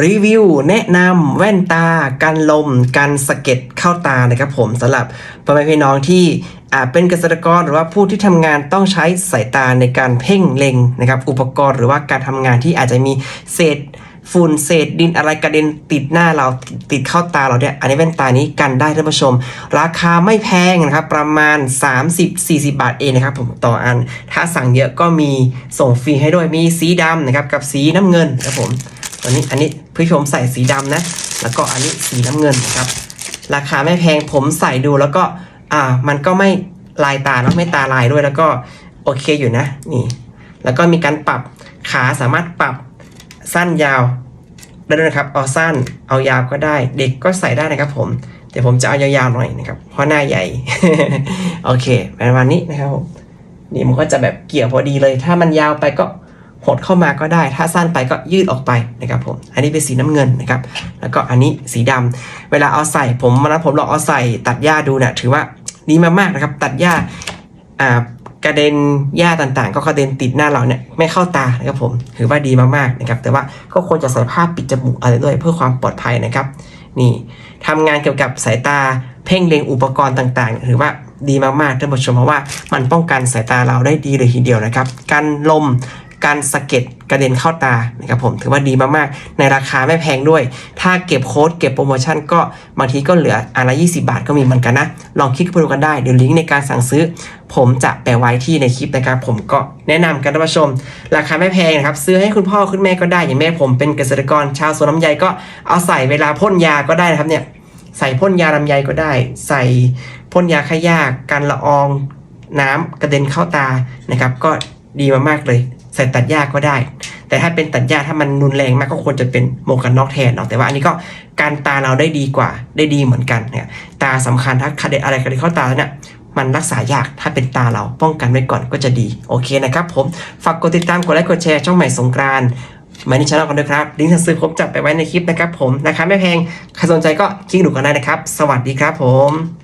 รีวิวแนะนำแว่นตา กันลม กันสะเก็ดเข้าตานะครับผมสำหรับพ่อแม่พี่น้องที่อาจเป็นเกษตรกรหรือว่าผู้ที่ทำงานต้องใช้สายตาในการเพ่งเล็งนะครับ อุปกรณ์หรือว่าการทำงานที่อาจจะมีเศษฝุ่นเศษดินอะไรกระเด็นติดหน้าเราติดเข้าตาเราเนี่ยอันนี้แว่นตานี้กันได้ท่านผู้ชม ราคาไม่แพงนะครับ ประมาณ 30-40 บาทเองนะครับผมต่ออัน ถ้าสั่งเยอะก็มีส่งฟรีให้ด้วยมีสีดำนะครับกับสีน้ำเงินนะครับผม ตัวนี้อันนี้ผู้ชมใส่สีดำนะ แล้วก็อันนี้สีน้ำเงินนะครับ ราคาไม่แพงผมใส่ดูแล้วก็อ่ามันก็ไม่ลายตาเนอะไม่ตาลายด้วยแล้วก็โอเคอยู่นะนี่ แล้วก็มีการปรับขาสามารถปรับสั้นยาวได้ด้วยนะครับ เอาสั้นเอายาวก็ได้ เด็กก็ใส่ได้นะครับผมแต่ผมจะเอายาวๆหน่อยนะครับ เพราะหน้าใหญ่ โอเคประมาณนี้นะครับผมนี่มันก็จะแบบเกี่ยวพอดีเลย ถ้ามันยาวไปก็ หดเข้ามาก็ได้ ถ้าสั้นไปก็ยืดออกไปนะครับผม อันนี้เป็นสีน้ำเงินนะครับ แล้วก็อันนี้สีดำเวลาเอาใส่ผมวันนั้นผมลองเอาใส่ตัดหญ้าดูเนะถือว่าดีมากๆนะครับ ตัดหญ้าอ่ากระเด็นหญ้าต่างๆ ก็กระเด็นติดหน้าเราเนี่ยไม่เข้าตานะครับผมถือว่าดีมากๆนะครับแต่ว่าก็ควรจะใส่ผ้าปิดจมูกอะไรด้วยเพื่อความปลอดภัยนะครับ นี่ทำงานเกี่ยวกับสายตาเพ่งเล็งอุปกรณ์ต่างๆถือว่าดีมากๆท่านผู้ชมเพราะว่ามันป้องกันสายตาเราได้ดีเลยทีเดียวนะครับ กันลม การสะเก็ดกระเด็นเข้าตานะครับผมถือว่าดีมากๆ ในราคาไม่แพงด้วย ถ้าเก็บโค้ดเก็บโปรโมชั่นก็บางทีก็เหลืออันละ20 บาทก็มีเหมือนกันนะ ลองคลิกไปดูกันได้ เดี๋ยวลิงก์ในการสั่งซื้อ ผมจะแปะไว้ที่ในคลิปนะครับผมก็แนะนำกันท่านผู้ชม ราคาไม่แพงนะครับซื้อให้คุณพ่อคุณแม่ก็ได้อย่างแม่ผมเป็นเกษตรกรชาวสวนลำไยก็เอาใส่เวลาพ่นยาก็ได้นะครับเนี่ยใส่พ่นยาลำไยก็ได้ ใส่พ่นยาฆ่าหญ้ากันละอองน้ำกระเด็นเข้าตานะครับก็ดีมากๆเลย ใส่ตัดหญ้าก็ได้ แต่ถ้าเป็นตัดหญ้าถ้ามันรุนแรงมากก็ควรจะเป็นหมวกกันน็อกแทนเนาะแต่ว่าอันนี้ก็การตาเราได้ดีกว่าได้ดีเหมือนกันเนี่ยตาสำคัญถ้าคดอะไรกระเด็นเข้าตาแล้วเนี่ยมันรักษายากถ้าเป็นตาเราป้องกันไว้ก่อนก็จะดี โอเคนะครับผม ฝากกดติดตามกดไลค์กดแชร์ช่องใหม่สงกรานต์มาที่ช่องกันด้วยครับลิงก์สั่งซื้อผมจับไปไว้ในคลิปนะครับผมราคาไม่แพงใครสนใจก็คลิกดูกันได้นะครับ สวัสดีครับผม